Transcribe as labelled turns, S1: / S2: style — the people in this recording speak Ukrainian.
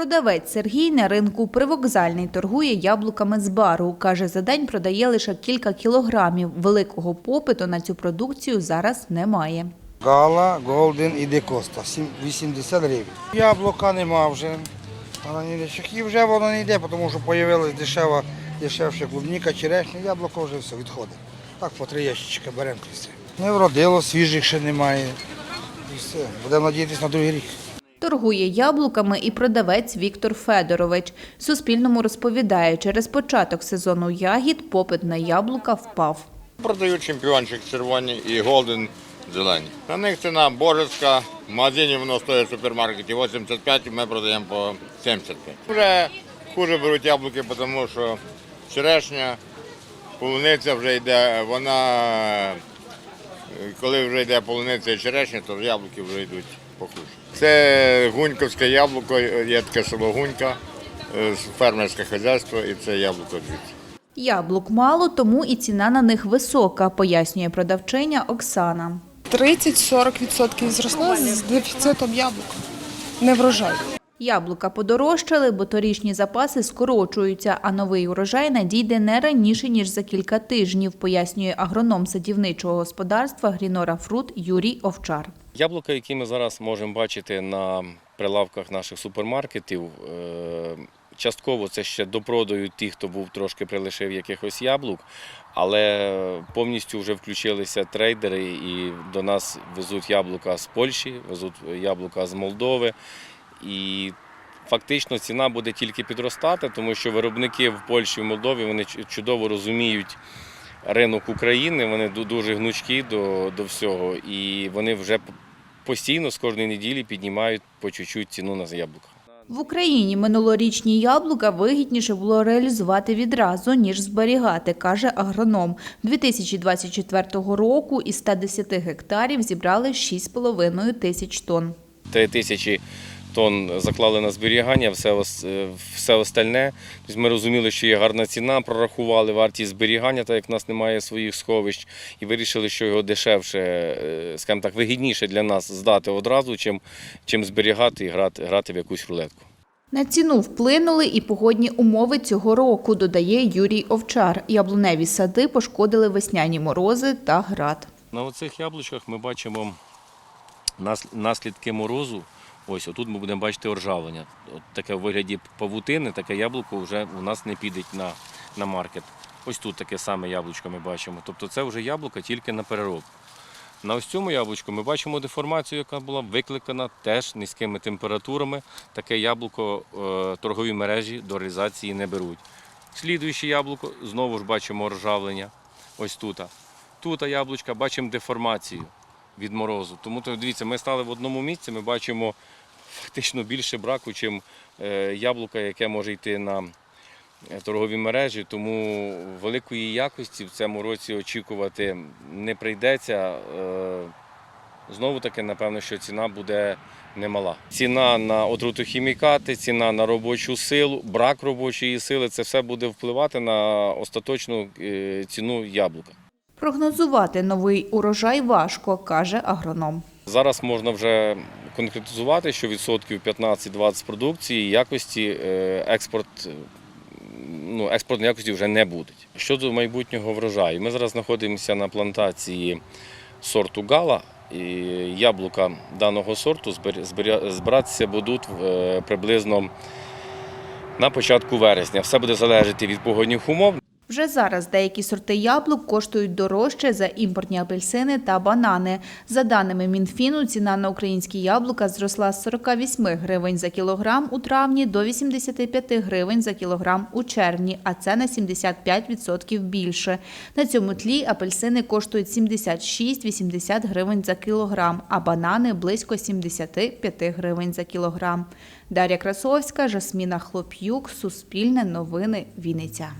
S1: Продавець Сергій на ринку привокзальний торгує яблуками з бару. Каже, за день продає лише кілька кілограмів. Великого попиту на цю продукцію зараз немає.
S2: Гала, Голден і Декоста. Сім- 80 гривень. Яблука нема вже. Вона не. І вже воно не йде, тому що з'явилась дешева, дешевша клубніка, черешня, яблуко вже все відходить. Так по три ящичка беремо. Не вродило, свіжих ще немає. І все. Будемо надіятися на другий рік.
S1: Торгує яблуками і продавець Віктор Федорович. Суспільному розповідає, через початок сезону ягід попит на яблука впав.
S3: Продають чемпіончик червоні і голден зелені. На них ціна божеська. В магазині воно стоїть в супермаркеті 85, ми продаємо по 75. Вже хуже беруть яблуки, тому що черешня, полуниця вже йде, вона, коли вже йде полуниця і черешня, то яблуки вже йдуть похуже. Це гуньковське яблуко, є таке село Гунька, е, фермерське хазяйство і це яблуко звідси.
S1: Яблук мало, тому і ціна на них висока, пояснює продавчиня Оксана.
S4: 30-40% зросла з дефіцитом яблук. Не врожай.
S1: Яблука подорожчали, бо торічні запаси скорочуються, а новий урожай надійде не раніше, ніж за кілька тижнів, пояснює агроном садівничого господарства Грінора Фрут Юрій Овчар.
S5: Яблука, які ми зараз можемо бачити на прилавках наших супермаркетів, е, частково це ще допродають ті, хто був трошки прилишив якихось яблук, але повністю вже включилися трейдери і до нас везуть яблука з Польщі, везуть яблука з Молдови. І фактично ціна буде тільки підростати, тому що виробники в Польщі, в Молдові вони чудово розуміють ринок України, вони дуже гнучкі до, до всього, і вони вже постійно з кожної неділі піднімають по чуть-чуть ціну на яблука.
S1: В Україні минулорічні яблука вигідніше було реалізувати відразу, ніж зберігати, каже агроном. 2024 року із 110 гектарів зібрали 6,5 тисяч тонн.
S5: Три тисячі тонн заклали на зберігання, все, е, все остальне. Тобто ми розуміли, що є гарна ціна, прорахували вартість зберігання, так як в нас немає своїх сховищ, і вирішили, що його дешевше, е, скажімо так, вигідніше для нас здати одразу, чим, чим зберігати і грати, грати в якусь рулетку.
S1: На ціну вплинули і погодні умови цього року, додає Юрій Овчар. Яблуневі сади пошкодили весняні морози та град.
S5: На оцих яблучках ми бачимо наслідки морозу. Ось отут ми будемо бачити оржавлення. От таке в вигляді павутини, таке яблуко вже у нас не піде на, на маркет. Ось тут таке саме яблучко ми бачимо. Тобто це вже яблуко тільки на переробку. На ось цьому яблучку ми бачимо деформацію, яка була викликана теж низькими температурами. Таке яблуко е, торгові мережі до реалізації не беруть. Слідуюче яблуко знову ж бачимо ржавлення. Ось тут. Тут яблучка бачимо деформацію від морозу. Тому то дивіться, ми стали в одному місці, ми бачимо фактично більше браку, чим е, яблука, яке може йти на е, торгові мережі. Тому великої якості в цьому році очікувати не прийдеться. Е, Знову таки, напевно, що ціна буде немала. Ціна на отрутохімікати, ціна на робочу силу, брак робочої сили це все буде впливати на остаточну ціну яблука.
S1: Прогнозувати новий урожай важко, каже агроном.
S5: Зараз можна вже конкретизувати, що відсотків 15-20 продукції якості е, експорт. е, Ну, експортної якості вже не буде. Щодо майбутнього врожаю, ми зараз знаходимося на плантації сорту Гала. І яблука даного сорту збиратися будуть е, приблизно на початку вересня. Все буде залежати від погодних умов.
S1: Вже зараз деякі сорти яблук коштують дорожче за імпортні апельсини та банани. За даними Мінфіну, ціна на українські яблука зросла з 48 гривень за кілограм у травні до 85 гривень за кілограм у червні, а це на 75% більше. На цьому тлі апельсини коштують 76-80 гривень за кілограм, а банани близько 75 гривень за кілограм. Дар'я Красовська, Жасміна Хлоп'юк, Суспільне новини, Вінниця.